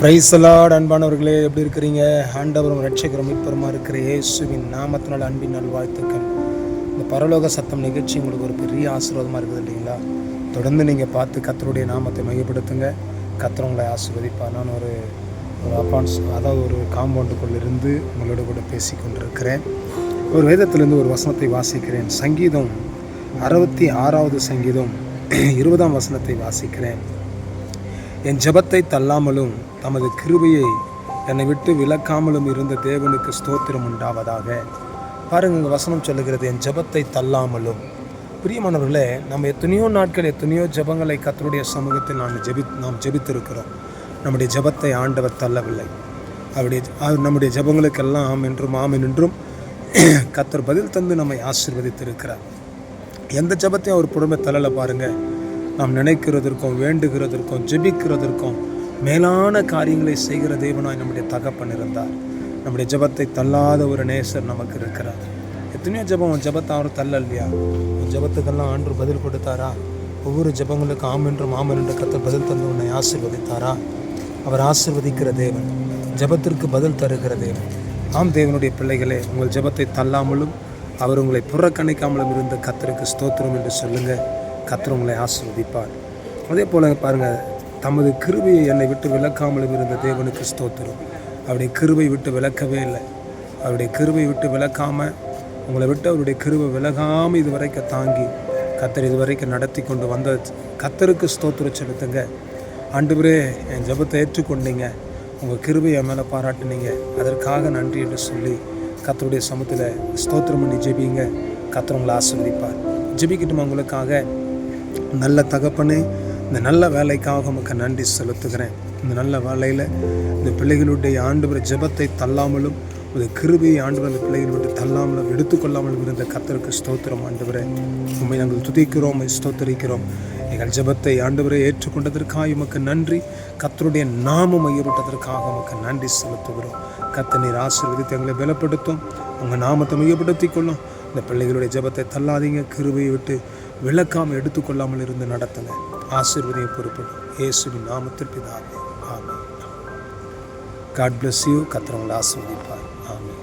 பிரைசலாட் அன்பானவர்களே. எப்படி இருக்கிறீங்க? ஆண்டவரும் ரட்சகரும் மீட்பருமா இருக்கிற இயேசுவின் நாமத்தினால் அன்பின் நல்வாழ்த்துக்கள். இந்த பரலோக சத்தம் நிகழ்ச்சி உங்களுக்கு ஒரு பெரிய ஆசீர்வாதமாக இருக்குது இல்லைங்களா? தொடர்ந்து நீங்கள் பார்த்து கத்தருடைய நாமத்தை மையப்படுத்துங்க. கத்தர் உங்களை ஆசீர்வதிப்பார். நான் ஒரு ஒரு அப்பான்ஸ் அதாவது ஒரு காம்பவுண்டுக்குள்ள இருந்து உங்களோட கூட பேசி கொண்டிருக்கிறேன். ஒரு வேதத்திலிருந்து ஒரு வசனத்தை வாசிக்கிறேன். சங்கீதம் அறுபத்தி ஆறாவது சங்கீதம் இருபதாம் வசனத்தை வாசிக்கிறேன். என் ஜெபத்தை தள்ளாமலும் தமது கிருபையை என்னை விட்டு விலக்காமலும் இருந்த தேவனுக்கு ஸ்தோத்திரம் உண்டாவதாக. பாருங்கள் இங்க வசனம் சொல்லுகிறது என் ஜெபத்தை தள்ளாமலும். பிரியமானவர்களே நம்ம எத்தனையோ நாட்கள் எத்தனையோ ஜெபங்களை கத்தருடைய சமூகத்தில் நான் ஜெபி நாம் ஜெபித்திருக்கிறோம். நம்முடைய ஜெபத்தை ஆண்டவர் தள்ளவில்லை. அவருடைய அவர் நம்முடைய ஜெபங்களுக்கெல்லாம் ஆம் என்றும் ஆம் என்றும் கத்தர் பதில் தந்து நம்மை ஆசிர்வதித்திருக்கிறார். எந்த ஜெபத்தையும் அவர் புறமே தள்ளலை பாருங்கள் நாம் நினைக்கிறதற்கும் வேண்டுகிறதற்கும் ஜெபிக்கிறதற்கும் மேலான காரியங்களை செய்கிற தேவனாய் நம்முடைய தகப்பன் இருந்தார். நம்முடைய ஜெபத்தை தள்ளாத ஒரு நேசர் நமக்கு இருக்கிறார். எத்தனையோ ஜெபம் உன் ஜபத்தை அவர் தள்ளல்வியா உன் ஜெபத்துக்கெல்லாம் ஆண்டு பதில் கொடுத்தாரா? ஒவ்வொரு ஜெபங்களுக்கும் ஆம் என்றும் ஆம் என்று கத்த பதில் தந்து உன்னை ஆசீர்வதித்தாரா? அவர் ஆசிர்வதிக்கிற தேவன் ஜெபத்திற்கு பதில் தருகிற தேவன். ஆம் தேவனுடைய பிள்ளைகளே உங்கள் ஜெபத்தை தள்ளாமலும் அவர் உங்களை புறக்கணிக்காமலும் இருந்த கத்தருக்கு ஸ்தோத்திரம் என்று சொல்லுங்கள் கத்தர் உங்களை ஆசிர்வதிப்பார். அதே போல பாருங்கள் தமது கிருபையை என்னை விட்டு விலக்காமலும் இருந்த தேவனுக்கு ஸ்தோத்திரம். அவருடைய கிருபை விட்டு விலக்கவே இல்லை. அவருடைய கிருபை விட்டு விளக்காமல் உங்களை விட்டு அவருடைய கிருபை விலகாமல் இது வரைக்கும் தாங்கி கத்தர் இது வரைக்கும் நடத்தி கொண்டு வந்த கத்தருக்கு ஸ்தோத்திரம் செலுத்துங்க. ஆண்டவரே என் ஜெபத்தை ஏற்றுக்கொண்டீங்க. உங்கள் கிருபையை மேலே பாராட்டுனீங்க. அதற்காக நன்றி என்று சொல்லி கத்தருடைய சமத்தில் ஸ்தோத்திரம் பண்ணி ஜெபிங்க. கத்தர் உங்களை ஆசீர்வதிப்பார். ஜெபிக்கட்டும் உங்களுக்காக? நல்ல தகப்பனே இந்த நல்ல வேலைக்காக உமக்கு நன்றி செலுத்துகிறேன். இந்த நல்ல வேலையில் இந்த பிள்ளைகளுடைய ஆண்டு ஜெபத்தை தள்ளாமலும் இந்த கிருபியை ஆண்டு அந்த பிள்ளைகள் தள்ளாமலும் எடுத்துக்கொள்ளாமலும் இருந்த கத்தருக்கு ஸ்தோத்திரம் ஆண்டவரே. உண்மை நாங்கள் துதிக்கிறோம் ஸ்தோத்தரிக்கிறோம். எங்கள் ஜெபத்தை ஆண்டவரை ஏற்றுக்கொண்டதற்காக உமக்கு நன்றி. கத்தருடைய நாமம் மையப்பட்டதற்காக உமக்கு நன்றி செலுத்துகிறோம். கத்த நீர் ஆசீர்வதித்து எங்களை பலப்படுத்தும். உங்கள் நாமத்தை மையப்படுத்திக் கொள்ளும். இந்த பிள்ளைகளுடைய ஜெபத்தை தள்ளாதீங்க. கிருபையை விட்டு விளக்காமல் எடுத்துக்கொள்ளாமல் இருந்து நடத்துங்க ஆசீர்வதியை பொறுப்படும் இயேசுவின் நாமத்தில் பிதாவே. ஆமே காட் பிளஸ் யூ கத்திரவங்களை ஆசீர்வதிப்பார். ஆமே